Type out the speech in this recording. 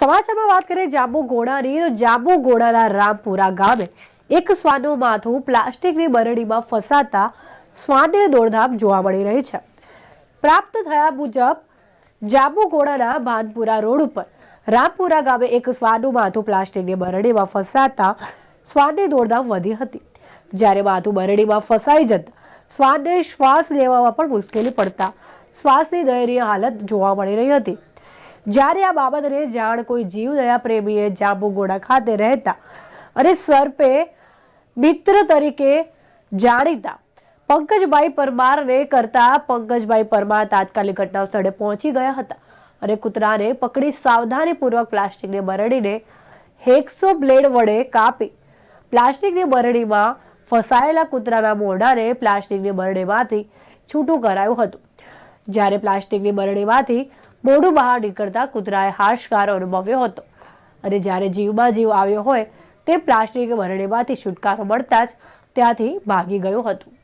સમાચારમાં વાત કરીએ જાબુ ઘોડાની, તો જાબુ ઘોડાના રામપુરા ગામે એક શ્વાનનું માથું પ્લાસ્ટિકની બરણીમાં ફસાતા શ્વાનને દોડધામ જોવા મળી રહી છે. પ્રાપ્ત થયા મુજબ, જાબુ ઘોડાના ભાનપુરા રોડ ઉપર રામપુરા ગામે એક શ્વાનનું માથું પ્લાસ્ટિકની બરણીમાં ફસાતા શ્વાનની દોડધામ વધી હતી. જ્યારે માથું બરણીમાં ફસાઈ જતા શ્વાનને શ્વાસ લેવામાં પણ મુશ્કેલી પડતા શ્વાસની દયનીય હાલત જોવા મળી રહી હતી. જ્યારે આ બાબતને જાણ કોઈ જીવદયા પ્રેમીએ જાંબુગોડા ખાતે રહેતા અને સર્પે મિત્ર તરીકે જાણીતા પંકજભાઈ પરમારને કરતા પંકજભાઈ પરમાર તાત્કાલિક ઘટના સ્થળે પહોંચી ગયા હતા અને કૂતરાને પકડી સાવધાનીપૂર્વક પ્લાસ્ટિકની બરડીને હેક્સો બ્લેડ વડે કાપી પ્લાસ્ટિકની બરડીમાં ફસાયેલા કૂતરાના મોઢાને પ્લાસ્ટિકની બરડીમાંથી છૂટું કરાયું હતું. જ્યારે પ્લાસ્ટિકની બરણીમાંથી મોઢું બહાર નીકળતા કૂતરાએ હાશકાર અનુભવ્યો હતો. અને જ્યારે જીવમાં જીવ આવ્યો હોય, તે પ્લાસ્ટિકની બરણીમાંથી છુટકારો મળતા જ ત્યાંથી ભાગી ગયું હતું.